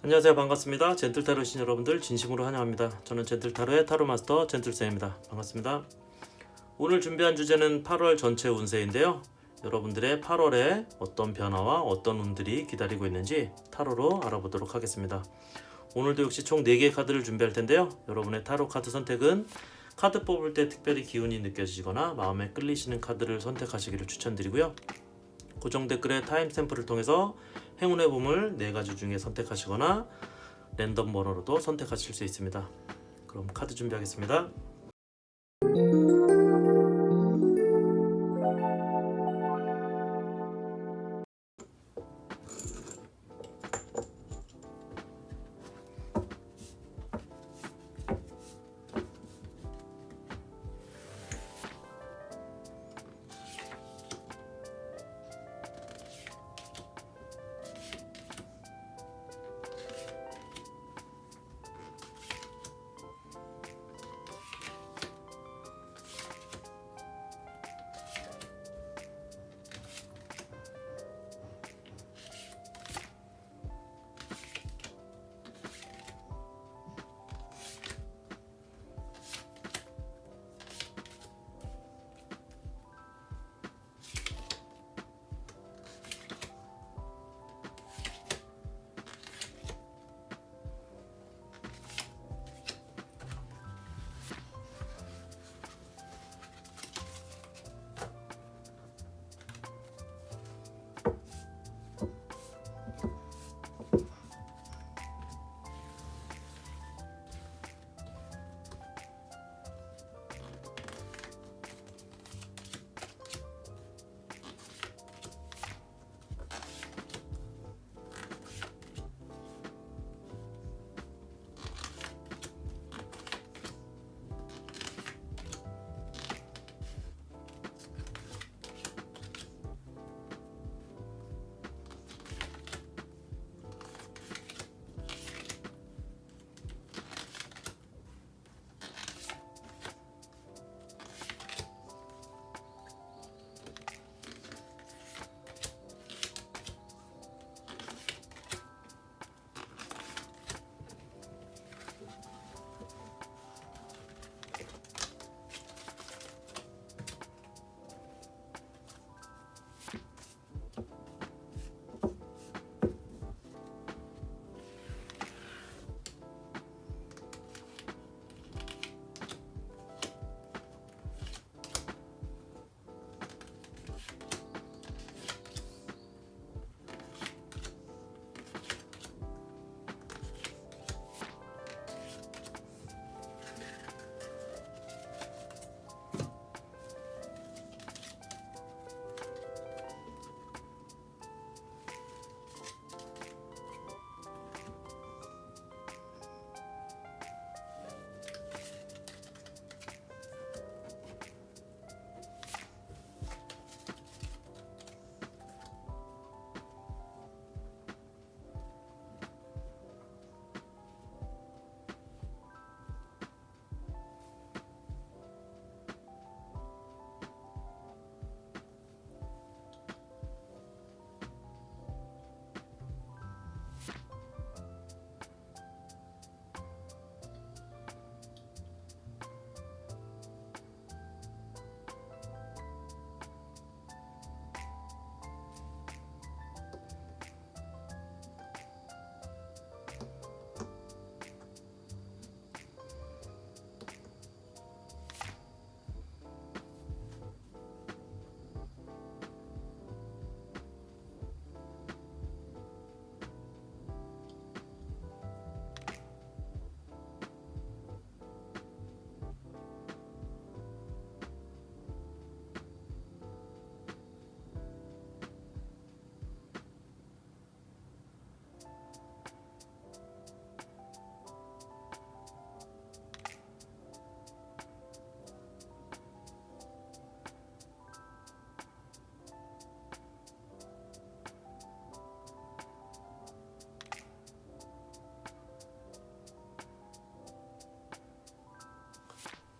안녕하세요. 반갑습니다. 젠틀타로 신 여러분들 진심으로 환영합니다. 저는 젠틀타로의 타로 마스터 젠틀쌤입니다. 반갑습니다. 오늘 준비한 주제는 8월 전체 운세인데요. 여러분들의 8월에 어떤 변화와 어떤 운들이 기다리고 있는지 타로로 알아보도록 하겠습니다. 오늘도 역시 총 4개의 카드를 준비할 텐데요. 여러분의 타로 카드 선택은 카드 뽑을 때 특별히 기운이 느껴지거나 마음에 끌리시는 카드를 선택하시기를 추천드리고요. 고정 댓글의 타임 스탬프를 통해서 행운의 보물 4가지 중에 선택하시거나 랜덤 번호로도 선택하실 수 있습니다. 그럼 카드 준비하겠습니다.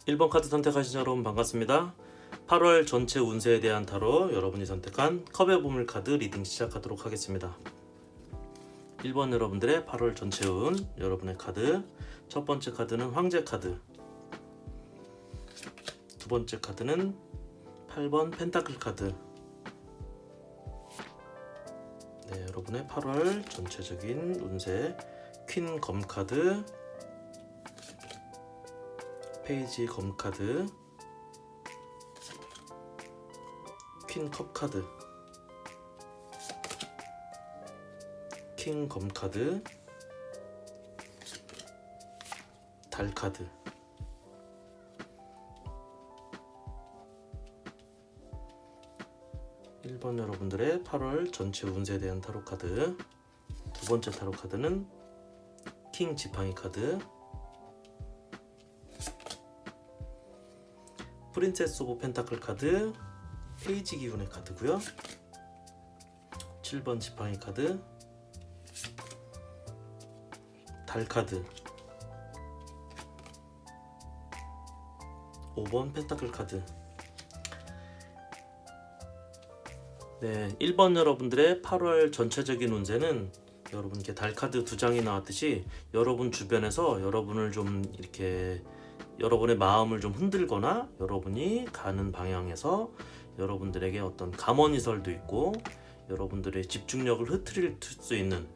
일번 카드 선택하신 여러분 반갑습니다. 8월 전체 운세에 대한 타로 여러분이 선택한 컵의 보물 카드 리딩 시작하도록 하겠습니다. 1번 여러분들의 8월 전체 운 여러분의 카드 첫 번째 카드는 황제 카드 두 번째 카드는 8번 펜타클 카드 네 여러분의 8월 전체적인 운세 퀸 검 카드 페이지 검 카드 퀸 컵 카드 킹 검 카드 달 카드. 일번 여러분들의 8월 전체 운세에 대한 타로 카드 두 번째 타로 카드는 킹 지팡이 카드 프린세스 오브 펜타클 카드 페이지 기운의 카드고요. 7번 지팡이 카드 달 카드. 5번 펜타클 카드. 네, 1번 여러분들의 8월 전체적인 운세는 여러분께 달 카드 두 장이 나왔듯이 여러분 주변에서 여러분을 좀 이렇게 여러분의 마음을 좀 흔들거나 여러분이 가는 방향에서 여러분들에게 어떤 감언이설도 있고 여러분들의 집중력을 흐트릴 수 있는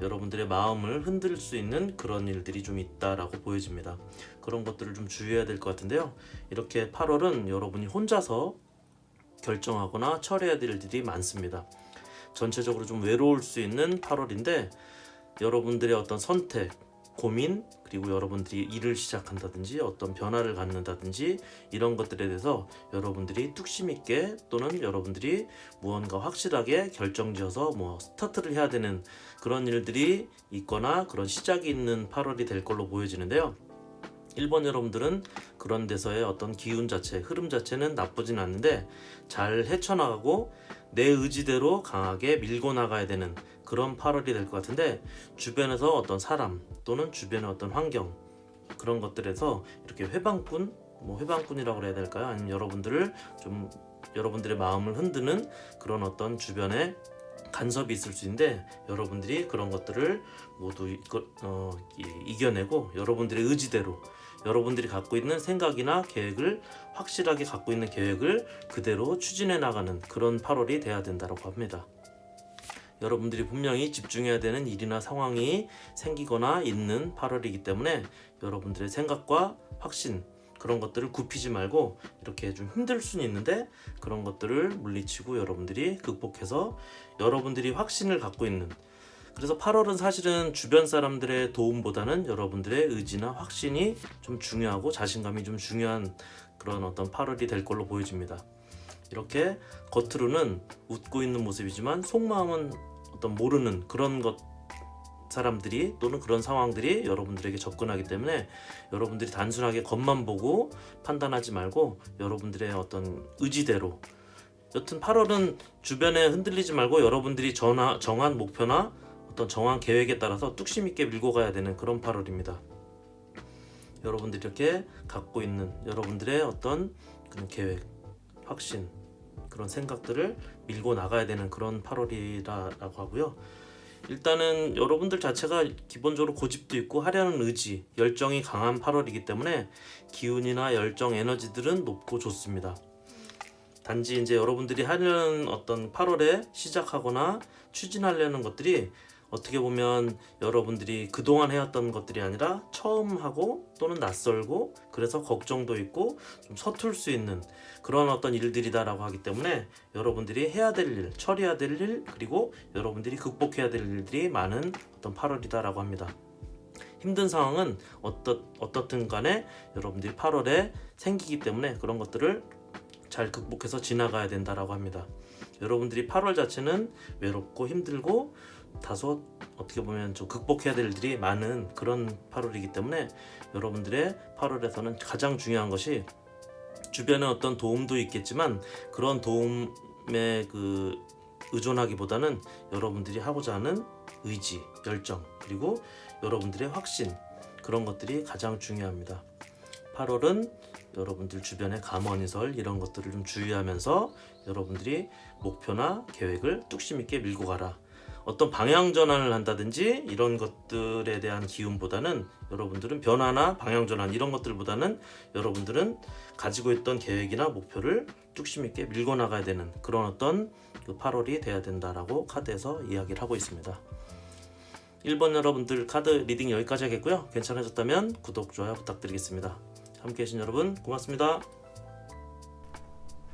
여러분들의 마음을 흔들 수 있는 그런 일들이 좀 있다라고 보여집니다. 그런 것들을 좀 주의해야 될 것 같은데요. 이렇게 8월은 여러분이 혼자서 결정하거나 처리해야 될 일들이 많습니다. 전체적으로 좀 외로울 수 있는 8월인데 여러분들의 어떤 선택, 고민 그리고 여러분들이 일을 시작한다든지 어떤 변화를 갖는다든지 이런 것들에 대해서 여러분들이 뚝심 있게 또는 여러분들이 무언가 확실하게 결정지어서 뭐 스타트를 해야 되는 그런 일들이 있거나 그런 시작이 있는 8월이 될 걸로 보여지는데요. 1번 여러분들은 그런 데서의 어떤 기운 자체, 흐름 자체는 나쁘진 않는데 잘 헤쳐나가고 내 의지대로 강하게 밀고 나가야 되는 그런 8월이 될 것 같은데 주변에서 어떤 사람 또는 주변의 어떤 환경 그런 것들에서 이렇게 회방꾼 뭐 회방꾼이라고 해야 될까요? 아니면 여러분들을 좀 여러분들의 마음을 흔드는 그런 어떤 주변에 간섭이 있을 수 있는데 여러분들이 그런 것들을 모두 어, 이- 이겨내고 여러분들의 의지대로 여러분들이 갖고 있는 생각이나 계획을 확실하게 갖고 있는 계획을 그대로 추진해 나가는 그런 8월이 돼야 된다고 합니다. 여러분들이 분명히 집중해야 되는 일이나 상황이 생기거나 있는 8월이기 때문에 여러분들의 생각과 확신 그런 것들을 굽히지 말고 이렇게 좀 힘들 수는 있는데 그런 것들을 물리치고 여러분들이 극복해서 여러분들이 확신을 갖고 있는 그래서 8월은 사실은 주변 사람들의 도움보다는 여러분들의 의지나 확신이 좀 중요하고 자신감이 좀 중요한 그런 어떤 8월이 될 걸로 보여집니다. 이렇게 겉으로는 웃고 있는 모습이지만 속마음은 어떤 모르는 그런 것 사람들이 또는 그런 상황들이 여러분들에게 접근하기 때문에 여러분들이 단순하게 겉만 보고 판단하지 말고 여러분들의 어떤 의지대로 여튼 8월은 주변에 흔들리지 말고 여러분들이 전하, 정한 목표나 어떤 정한 계획에 따라서 뚝심 있게 밀고 가야 되는 그런 8월입니다. 여러분들이 이렇게 갖고 있는 여러분들의 어떤 그런 계획, 확신, 그런 생각들을 밀고 나가야 되는 그런 8월이라고 하고요. 일단은 여러분들 자체가 기본적으로 고집도 있고 하려는 의지, 열정이 강한 8월이기 때문에 기운이나 열정, 에너지들은 높고 좋습니다. 단지 이제 여러분들이 하려는 어떤 8월에 시작하거나 추진하려는 것들이 어떻게 보면 여러분들이 그동안 해왔던 것들이 아니라 처음 하고 또는 낯설고 그래서 걱정도 있고 좀 서툴 수 있는 그런 어떤 일들이다라고 하기 때문에 여러분들이 해야 될 일, 처리해야 될 일, 그리고 여러분들이 극복해야 될 일들이 많은 어떤 8월이다라고 합니다. 힘든 상황은 어떻, 어떻든 간에 여러분들이 8월에 생기기 때문에 그런 것들을 잘 극복해서 지나가야 된다라고 합니다. 여러분들이 8월 자체는 외롭고 힘들고 다소 어떻게 보면 좀 극복해야 될 일들이 많은 그런 8월이기 때문에 여러분들의 8월에서는 가장 중요한 것이 주변에 어떤 도움도 있겠지만 그런 도움에 그 의존하기보다는 여러분들이 하고자 하는 의지, 열정 그리고 여러분들의 확신 그런 것들이 가장 중요합니다. 8월은 여러분들 주변의 감언이설 이런 것들을 좀 주의하면서 여러분들이 목표나 계획을 뚝심 있게 밀고 가라. 어떤 방향 전환을 한다든지 이런 것들에 대한 기운보다는 여러분들은 변화나 방향 전환 이런 것들보다는 여러분들은 가지고 있던 계획이나 목표를 뚝심 있게 밀고 나가야 되는 그런 어떤 그 8월이 돼야 된다라고 카드에서 이야기를 하고 있습니다. 1번 여러분들 카드 리딩 여기까지 하겠고요. 괜찮아졌다면 구독, 좋아요 부탁드리겠습니다. 함께 해주신 여러분 고맙습니다.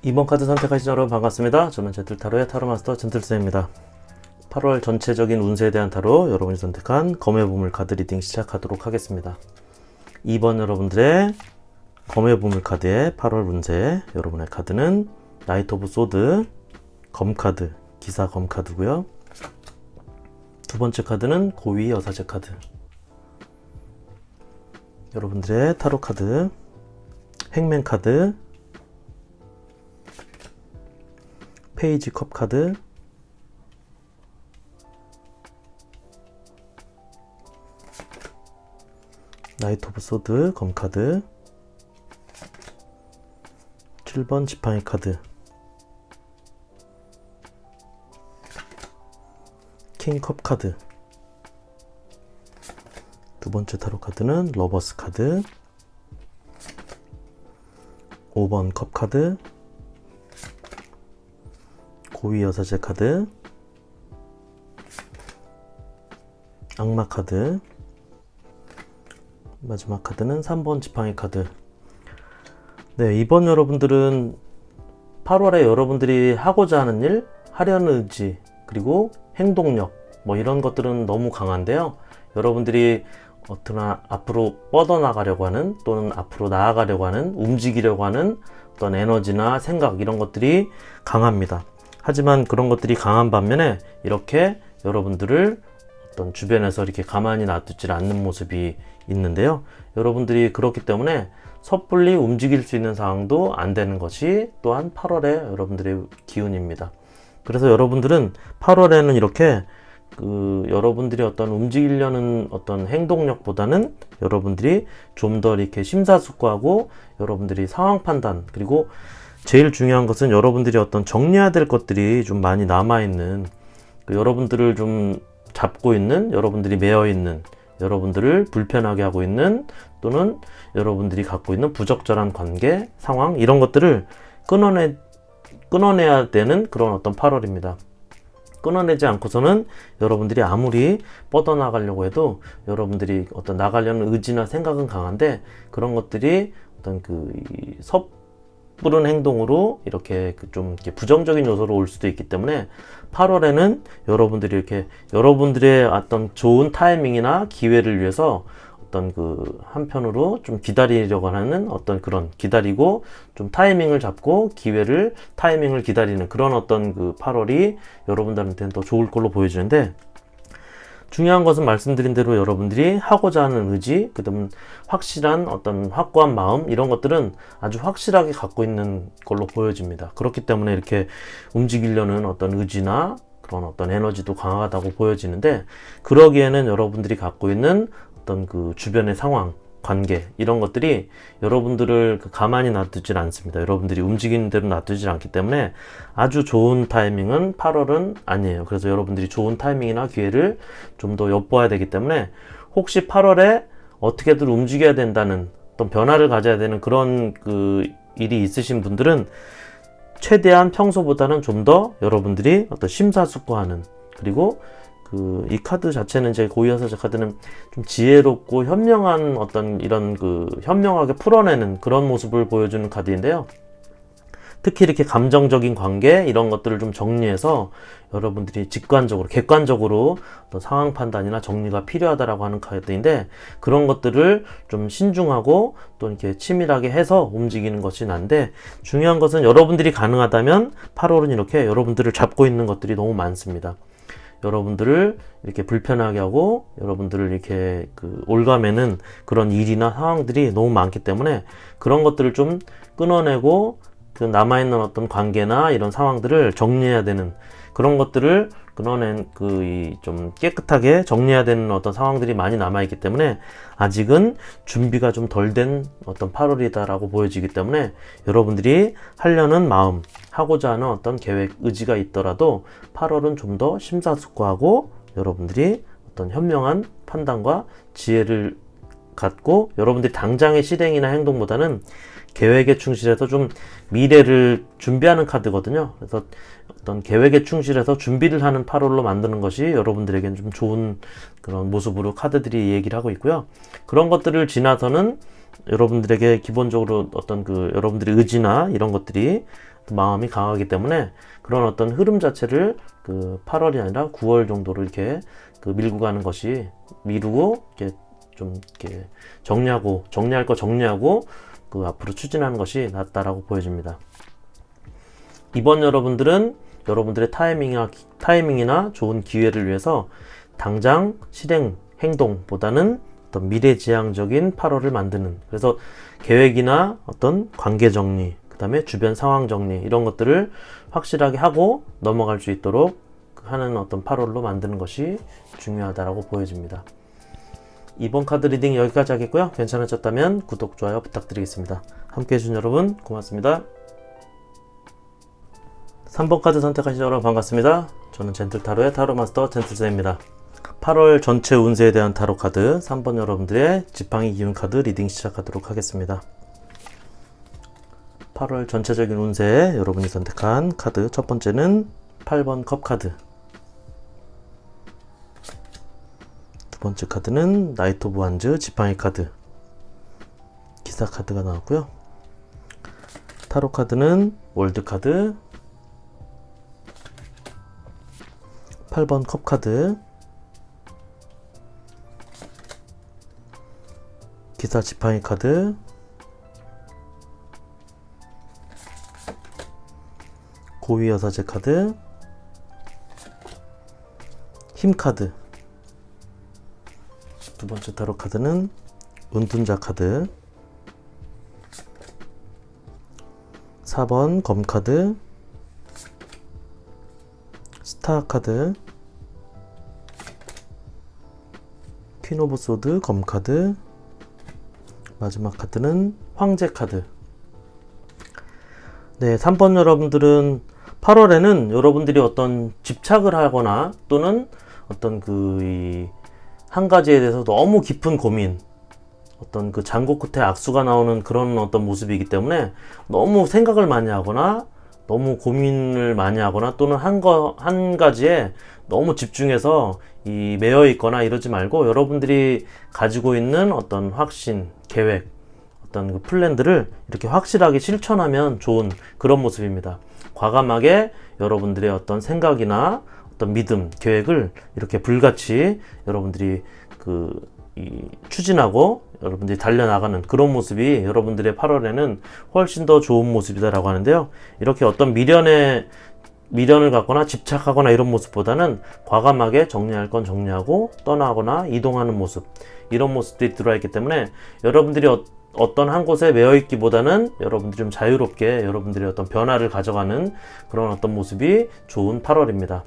2번 카드 선택하신 여러분 반갑습니다. 저는 제틀타로의 타로마스터 젠틀스입니다. 8월 전체적인 운세에 대한 타로 여러분이 선택한 검의 보물 카드 리딩 시작하도록 하겠습니다. 2번 여러분들의 검의 보물 카드의 8월 운세 여러분의 카드는 나이트 오브 소드 검 카드 기사 검 카드고요. 두 번째 카드는 고위 여사제 카드. 여러분들의 타로 카드 행맨 카드 페이지 컵 카드 나이트 오브 소드 검 카드. 7번 지팡이 카드. 킹컵 카드. 두 번째 타로 카드는 러버스 카드. 5번 컵 카드. 고위 여사제 카드. 악마 카드 마지막 카드는 3번 지팡이 카드. 네 이번 여러분들은 8월에 여러분들이 하고자 하는 일 하려는 의지 그리고 행동력 뭐 이런 것들은 너무 강한데요. 여러분들이 어떠나 앞으로 뻗어나가려고 하는 또는 앞으로 나아가려고 하는 움직이려고 하는 어떤 에너지나 생각 이런 것들이 강합니다. 하지만 그런 것들이 강한 반면에 이렇게 여러분들을 어떤 주변에서 이렇게 가만히 놔두질 않는 모습이 있는데요. 여러분들이 그렇기 때문에 섣불리 움직일 수 있는 상황도 안 되는 것이 또한 8월의 여러분들의 기운입니다. 그래서 여러분들은 8월에는 이렇게 그 여러분들이 어떤 움직이려는 어떤 행동력보다는 여러분들이 좀 더 이렇게 심사숙고하고 여러분들이 상황 판단 그리고 제일 중요한 것은 여러분들이 어떤 정리해야 될 것들이 좀 많이 남아 있는 그 여러분들을 좀 잡고 있는 여러분들이 매여 있는 여러분들을 불편하게 하고 있는 또는 여러분들이 갖고 있는 부적절한 관계 상황 이런 것들을 끊어내 끊어내야 되는 그런 어떤 8월입니다. 끊어내지 않고서는 여러분들이 아무리 뻗어나가려고 해도 여러분들이 어떤 나가려는 의지나 생각은 강한데 그런 것들이 어떤 그섣 부른 행동으로 이렇게 그좀 이렇게 부정적인 요소로 올 수도 있기 때문에 8월에는 여러분들이 이렇게 여러분들의 어떤 좋은 타이밍이나 기회를 위해서 어떤 그 한편으로 좀 기다리려고 하는 어떤 그런 기다리고 좀 타이밍을 잡고 기회를 타이밍을 기다리는 그런 어떤 그 8월이 여러분들한테는 더 좋을 걸로 보여지는데 중요한 것은 말씀드린 대로 여러분들이 하고자 하는 의지, 그다음 확실한 어떤 확고한 마음 이런 것들은 아주 확실하게 갖고 있는 걸로 보여집니다. 그렇기 때문에 이렇게 움직이려는 어떤 의지나 그런 어떤 에너지도 강하다고 보여지는데 그러기에는 여러분들이 갖고 있는 어떤 그 주변의 상황, 관계 이런 것들이 여러분들을 그 가만히 놔두질 않습니다. 여러분들이 움직이는 대로 놔두질 않기 때문에 아주 좋은 타이밍은 8월은 아니에요. 그래서 여러분들이 좋은 타이밍이나 기회를 좀 더 엿보아야 되기 때문에 혹시 8월에 어떻게든 움직여야 된다는 어떤 변화를 가져야 되는 그런 그 일이 있으신 분들은 최대한 평소보다는 좀 더 여러분들이 어떤 심사숙고하는 그리고 그 이 카드 자체는 제 고유여사제 카드는 좀 지혜롭고 현명한 어떤 이런 그 현명하게 풀어내는 그런 모습을 보여주는 카드인데요. 특히 이렇게 감정적인 관계 이런 것들을 좀 정리해서 여러분들이 직관적으로 객관적으로 어떤 상황 판단이나 정리가 필요하다라고 하는 카드인데 그런 것들을 좀 신중하고 또 이렇게 치밀하게 해서 움직이는 것이 난데 중요한 것은 여러분들이 가능하다면 8월은 이렇게 여러분들을 잡고 있는 것들이 너무 많습니다. 여러분들을 이렇게 불편하게 하고 여러분들을 이렇게 그 올가매는 그런 일이나 상황들이 너무 많기 때문에 그런 것들을 좀 끊어내고 그 남아있는 어떤 관계나 이런 상황들을 정리해야 되는 그런 것들을 그런 그좀 깨끗하게 정리해야 되는 어떤 상황들이 많이 남아 있기 때문에 아직은 준비가 좀 덜 된 어떤 8월이다라고 보여지기 때문에 여러분들이 하려는 마음, 하고자 하는 어떤 계획, 의지가 있더라도 8월은 좀 더 심사숙고하고 여러분들이 어떤 현명한 판단과 지혜를 갖고 여러분들이 당장의 실행이나 행동보다는 계획에 충실해서 좀 미래를 준비하는 카드거든요. 그래서 어떤 계획에 충실해서 준비를 하는 8월로 만드는 것이 여러분들에겐 좀 좋은 그런 모습으로 카드들이 얘기를 하고 있고요. 그런 것들을 지나서는 여러분들에게 기본적으로 어떤 그 여러분들의 의지나 이런 것들이 마음이 강하기 때문에 그런 어떤 흐름 자체를 그 8월이 아니라 9월 정도로 이렇게 그 밀고 가는 것이 미루고 이렇게 좀 이렇게 정리하고 정리할 거 정리하고 그 앞으로 추진하는 것이 낫다라고 보여집니다. 이번 여러분들은 여러분들의 타이밍이나, 타이밍이나 좋은 기회를 위해서 당장 실행 행동보다는 어떤 미래지향적인 8월을 만드는 그래서 계획이나 어떤 관계 정리 그 다음에 주변 상황 정리 이런 것들을 확실하게 하고 넘어갈 수 있도록 하는 어떤 8월로 만드는 것이 중요하다고 보여집니다. 이번 카드 리딩 여기까지 하겠고요. 괜찮으셨다면 구독, 좋아요 부탁드리겠습니다. 함께 해주신 여러분 고맙습니다. 3번 카드 선택하신 여러분 반갑습니다. 저는 젠틀타로의 타로마스터 젠틀쌤입니다. 8월 전체 운세에 대한 타로 카드 3번 여러분들의 지팡이 기운 카드 리딩 시작하도록 하겠습니다. 8월 전체적인 운세 여러분이 선택한 카드 첫 번째는 8번 컵 카드 두 번째 카드는 나이트 오브 완즈 지팡이 카드 기사 카드가 나왔고요. 타로 카드는 월드 카드 8번 컵 카드. 기사 지팡이 카드. 고위 여사제 카드. 힘 카드. 두 번째 타로 카드는 은둔자 카드. 4번 검 카드 스타 카드 퀸 오브 소드 검 카드. 마지막 카드는 황제 카드. 네 3번 여러분들은 8월에는 여러분들이 어떤 집착을 하거나 또는 어떤 그 한 가지에 대해서 너무 깊은 고민 어떤 그 장고 끝에 악수가 나오는 그런 어떤 모습이기 때문에 너무 생각을 많이 하거나 너무 고민을 많이 하거나 또는 한 거, 한 가지에 너무 집중해서 이 매여 있거나 이러지 말고 여러분들이 가지고 있는 어떤 확신, 계획, 어떤 그 플랜들을 이렇게 확실하게 실천하면 좋은 그런 모습입니다. 과감하게 여러분들의 어떤 생각이나 어떤 믿음, 계획을 이렇게 불같이 여러분들이 그 이 추진하고 여러분들이 달려나가는 그런 모습이 여러분들의 8월에는 훨씬 더 좋은 모습이다라고 하는데요. 이렇게 어떤 미련에 미련을 갖거나 집착하거나 이런 모습보다는 과감하게 정리할 건 정리하고 떠나거나 이동하는 모습 이런 모습들이 들어와 있기 때문에 여러분들이 어, 어떤 한 곳에 매여 있기보다는 여러분들이 좀 자유롭게 여러분들의 어떤 변화를 가져가는 그런 어떤 모습이 좋은 8월입니다.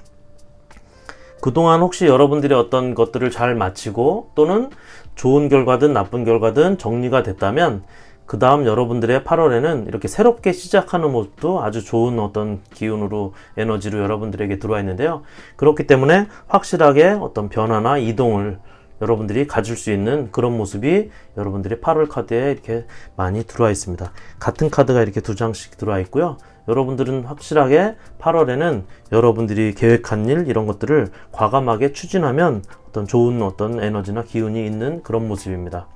그동안 혹시 여러분들이 어떤 것들을 잘 마치고 또는 좋은 결과든 나쁜 결과든 정리가 됐다면 그 다음 여러분들의 8월에는 이렇게 새롭게 시작하는 모습도 아주 좋은 어떤 기운으로 에너지로 여러분들에게 들어와 있는데요. 그렇기 때문에 확실하게 어떤 변화나 이동을 여러분들이 가질 수 있는 그런 모습이 여러분들의 8월 카드에 이렇게 많이 들어와 있습니다. 같은 카드가 이렇게 두 장씩 들어와 있고요. 여러분들은 확실하게 8월에는 여러분들이 계획한 일 이런 것들을 과감하게 추진하면 어떤 좋은 어떤 에너지나 기운이 있는 그런 모습입니다.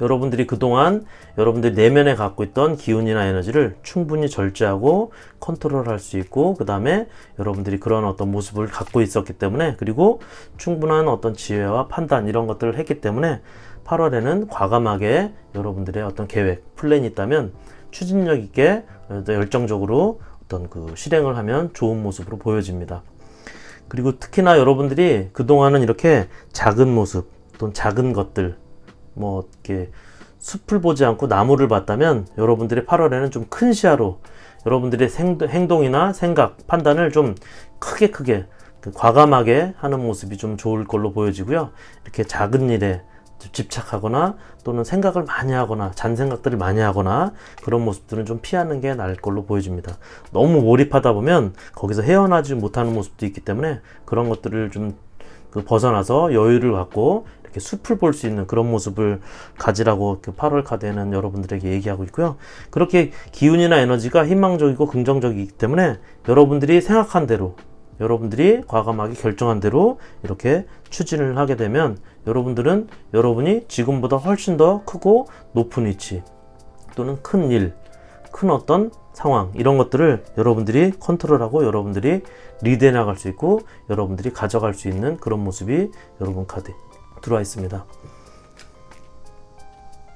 여러분들이 그동안 여러분들 내면에 갖고 있던 기운이나 에너지를 충분히 절제하고 컨트롤할 수 있고 그 다음에 여러분들이 그런 어떤 모습을 갖고 있었기 때문에 그리고 충분한 어떤 지혜와 판단 이런 것들을 했기 때문에 8월에는 과감하게 여러분들의 어떤 계획, 플랜이 있다면 추진력 있게 열정적으로 어떤 그 실행을 하면 좋은 모습으로 보여집니다. 그리고 특히나 여러분들이 그동안은 이렇게 작은 모습 또는 작은 것들 뭐 이렇게 숲을 보지 않고 나무를 봤다면 여러분들이 8월에는 좀 큰 시야로 여러분들의 행동이나 생각, 판단을 좀 크게 크게 그 과감하게 하는 모습이 좀 좋을 걸로 보여지고요. 이렇게 작은 일에 집착하거나 또는 생각을 많이 하거나 잔생각들을 많이 하거나 그런 모습들은 좀 피하는 게 나을 걸로 보여집니다. 너무 몰입하다 보면 거기서 헤어나지 못하는 모습도 있기 때문에 그런 것들을 좀 그 벗어나서 여유를 갖고 이렇게 숲을 볼 수 있는 그런 모습을 가지라고 그 8월 카드에는 여러분들에게 얘기하고 있고요. 그렇게 기운이나 에너지가 희망적이고 긍정적이기 때문에 여러분들이 생각한 대로 여러분들이 과감하게 결정한 대로 이렇게 추진을 하게 되면 여러분들은 여러분이 지금보다 훨씬 더 크고 높은 위치 또는 큰 일, 큰 어떤 상황 이런 것들을 여러분들이 컨트롤하고 여러분들이 리드해 나갈 수 있고 여러분들이 가져갈 수 있는 그런 모습이 여러분 카드에 들어와 있습니다.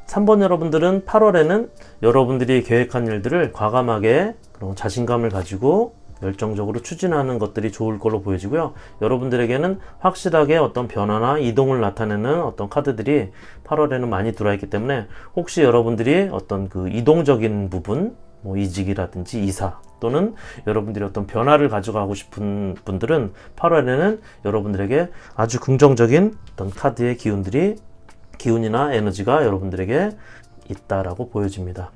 3번 여러분들은 8월에는 여러분들이 계획한 일들을 과감하게 그런 자신감을 가지고 열정적으로 추진하는 것들이 좋을 걸로 보여지고요. 여러분들에게는 확실하게 어떤 변화나 이동을 나타내는 어떤 카드들이 8월에는 많이 들어와 있기 때문에 혹시 여러분들이 어떤 그 이동적인 부분, 뭐 이직이라든지 이사 또는 여러분들이 어떤 변화를 가져가고 싶은 분들은 8월에는 여러분들에게 아주 긍정적인 어떤 카드의 기운들이 기운이나 에너지가 여러분들에게 있다라고 보여집니다.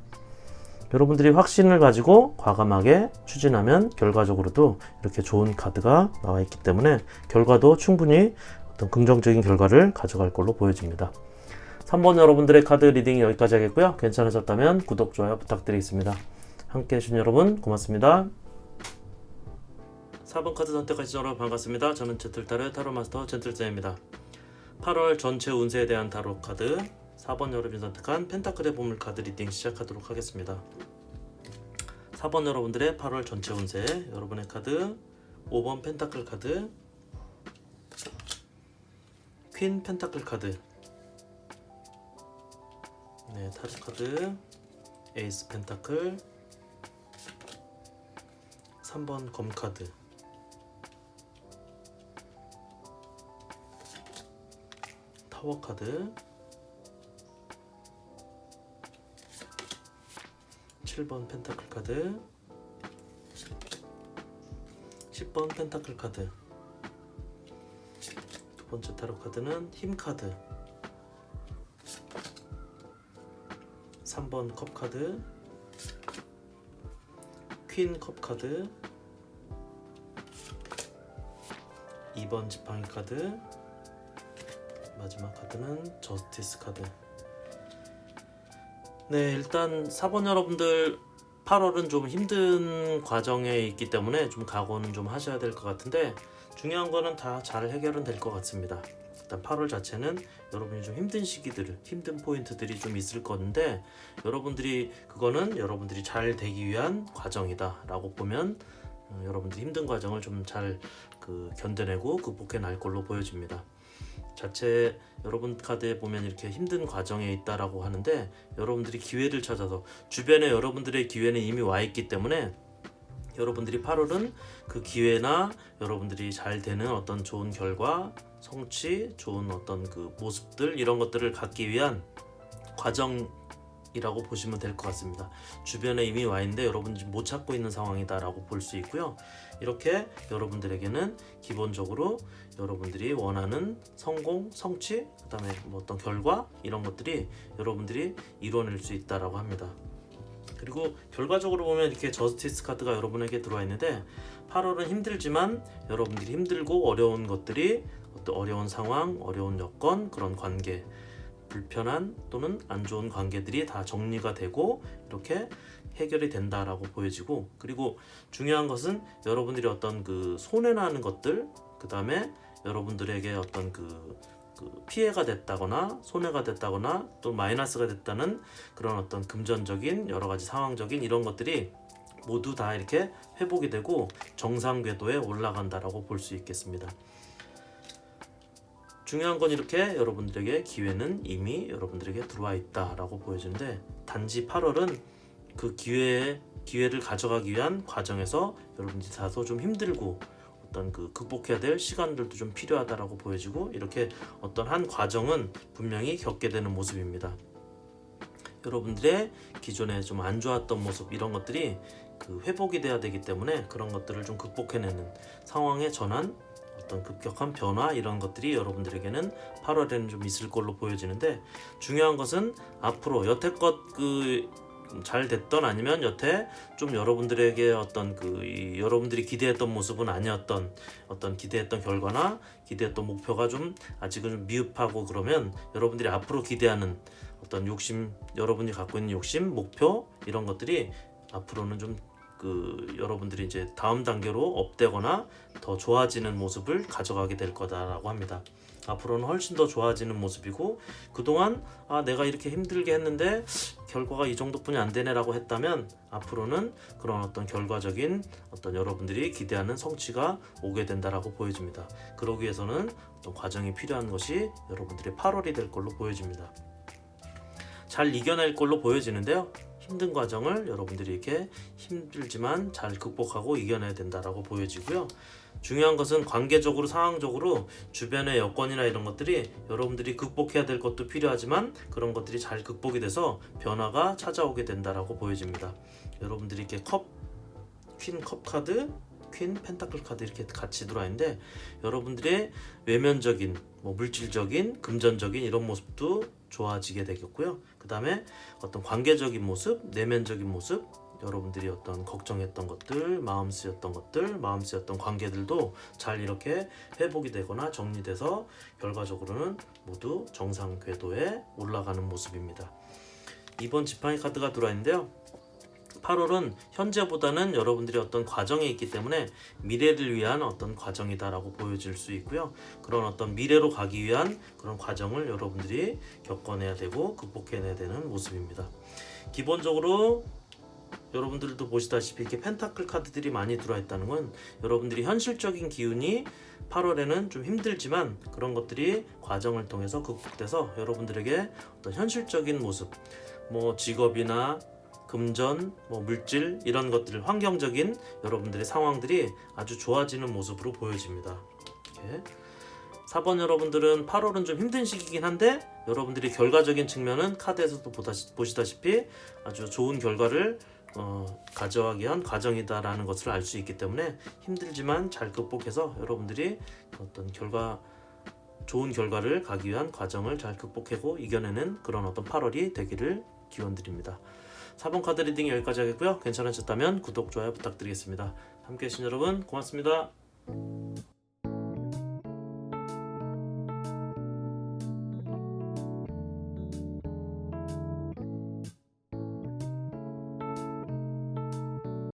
여러분들이 확신을 가지고 과감하게 추진하면 결과적으로도 이렇게 좋은 카드가 나와 있기 때문에 결과도 충분히 어떤 긍정적인 결과를 가져갈 걸로 보여집니다. 3번 여러분들의 카드 리딩이 여기까지 하겠고요. 괜찮으셨다면 구독, 좋아요 부탁드리겠습니다. 함께 해주신 여러분 고맙습니다. 4번 카드 선택하신 여러분 반갑습니다. 저는 제틀타로의 타로 마스터 젠틀쌤입니다. 8월 전체 운세에 대한 타로 카드 4번 여러분이 선택한 펜타클의 보물 카드 리딩 시작하도록 하겠습니다. 4번 여러분들의 8월 전체 운세 여러분의 카드 5번 펜타클 카드 퀸 펜타클 카드 네 타로 카드 에이스 펜타클 3번 검 카드 타워 카드 7번 펜타클 카드. 10번 펜타클 카드. 두 번째 타로 카드는 힘 카드. 3번 컵 카드. 퀸 컵 카드. 2번 지팡이 카드. 마지막 카드는 저스티스 카드 네, 일단 4번 여러분들 8월은 좀 힘든 과정에 있기 때문에 좀 각오는 좀 하셔야 될 것 같은데 중요한 거는 다 잘 해결은 될 것 같습니다. 일단 8월 자체는 여러분이 좀 힘든 시기들, 힘든 포인트들이 좀 있을 건데 여러분들이 그거는 여러분들이 잘 되기 위한 과정이다라고 보면 어, 여러분들이 힘든 과정을 좀 잘 그 견뎌내고 극복해 날 걸로 보여집니다. 자체 여러분 카드에 보면 이렇게 힘든 과정에 있다라고 하는데 여러분들이 기회를 찾아서 주변에 여러분들의 기회는 이미 와 있기 때문에 여러분들이 8월은 그 기회나 여러분들이 잘 되는 어떤 좋은 결과, 성취, 좋은 어떤 그 모습들 이런 것들을 갖기 위한 과정 이라고 보시면 될 것 같습니다. 주변에 이미 와 있는데 여러분들이 못 찾고 있는 상황이다 라고 볼 수 있고요. 이렇게 여러분들에게는 기본적으로 여러분들이 원하는 성공, 성취, 그 다음에 뭐 어떤 결과 이런 것들이 여러분들이 이뤄낼 수 있다라고 합니다. 그리고 결과적으로 보면 이렇게 저스티스 카드가 여러분에게 들어와 있는데 8월은 힘들지만 여러분들이 힘들고 어려운 것들이 어떤 어려운 상황, 어려운 여건, 그런 관계, 불편한 또는 안 좋은 관계들이 다 정리가 되고 이렇게 해결이 된다라고 보여지고 그리고 중요한 것은 여러분들이 어떤 그 손해나는 것들 그 다음에 여러분들에게 어떤 그, 그 피해가 됐다거나 손해가 됐다거나 또 마이너스가 됐다는 그런 어떤 금전적인 여러 가지 상황적인 이런 것들이 모두 다 이렇게 회복이 되고 정상 궤도에 올라간다라고 볼 수 있겠습니다. 중요한 건 이렇게 여러분들에게 기회는 이미 여러분들에게 들어와 있다라고 보여지는데 단지 8월은 그 기회에 기회를 가져가기 위한 과정에서 여러분들이 다소 좀 힘들고 어떤 그 극복해야 될 시간들도 좀 필요하다라고 보여지고 이렇게 어떤 한 과정은 분명히 겪게 되는 모습입니다. 여러분들의 기존에 좀 안 좋았던 모습 이런 것들이 그 회복이 돼야 되기 때문에 그런 것들을 좀 극복해내는 상황의 전환 어떤 급격한 변화 이런 것들이 여러분들에게는 8월에는 좀 있을 걸로 보여지는데 중요한 것은 앞으로 여태껏 그 잘 됐던 아니면 여태 좀 여러분들에게 어떤 그 이 여러분들이 기대했던 모습은 아니었던 어떤 기대했던 결과나 기대했던 목표가 좀 아직은 좀 미흡하고 그러면 여러분들이 앞으로 기대하는 어떤 욕심 여러분이 갖고 있는 욕심 목표 이런 것들이 앞으로는 좀 그 여러분들이 이제 다음 단계로 업되거나 더 좋아지는 모습을 가져가게 될 거다라고 합니다. 앞으로는 훨씬 더 좋아지는 모습이고 그동안 아 내가 이렇게 힘들게 했는데 결과가 이 정도뿐이 안 되네라고 했다면 앞으로는 그런 어떤 결과적인 어떤 여러분들이 기대하는 성취가 오게 된다라고 보여집니다. 그러기 위해서는 어떤 과정이 필요한 것이 여러분들의 8월이 될 걸로 보여집니다. 잘 이겨낼 걸로 보여지는데요. 힘든 과정을 여러분들이 이렇게 힘들지만 잘 극복하고 이겨내야 된다라고 보여지고요. 중요한 것은 관계적으로 상황적으로 주변의 여건이나 이런 것들이 여러분들이 극복해야 될 것도 필요하지만 그런 것들이 잘 극복이 돼서 변화가 찾아오게 된다라고 보여집니다. 여러분들이 이렇게 컵, 퀸 컵 카드, 퀸 펜타클 카드 이렇게 같이 들어와 있는데 여러분들의 외면적인 뭐 물질적인 금전적인 이런 모습도 좋아지게 되겠고요. 그 다음에 어떤 관계적인 모습, 내면적인 모습, 여러분들이 어떤 걱정했던 것들, 마음 쓰였던 것들, 마음 쓰였던 관계들도 잘 이렇게 회복이 되거나 정리돼서 결과적으로는 모두 정상 궤도에 올라가는 모습입니다. 이번 지팡이 카드가 들어와 있는데요. 8월은 현재보다는 여러분들이 어떤 과정에 있기 때문에 미래를 위한 어떤 과정이다라고 보여질 수 있고요. 그런 어떤 미래로 가기 위한 그런 과정을 여러분들이 겪어내야 되고 극복해내야 되는 모습입니다. 기본적으로 여러분들도 보시다시피 이렇게 펜타클 카드들이 많이 들어와 있다는 건 여러분들이 현실적인 기운이 8월에는 좀 힘들지만 그런 것들이 과정을 통해서 극복돼서 여러분들에게 어떤 현실적인 모습, 뭐 직업이나 금전, 뭐 물질 이런 것들 환경적인 여러분들의 상황들이 아주 좋아지는 모습으로 보여집니다. 이렇게. 4번 여러분들은 8월은 좀 힘든 시기긴 한데 여러분들이 결과적인 측면은 카드에서도 보다시, 보시다시피 아주 좋은 결과를 어, 가져가기 위한 과정이다라는 것을 알 수 있기 때문에 힘들지만 잘 극복해서 여러분들이 어떤 결과 좋은 결과를 가기 위한 과정을 잘 극복하고 이겨내는 그런 어떤 8월이 되기를 기원드립니다. 4번 카드 리딩 여기까지 하겠고요. 괜찮으셨다면 구독, 좋아요 부탁드리겠습니다. 함께 해주신 여러분 고맙습니다.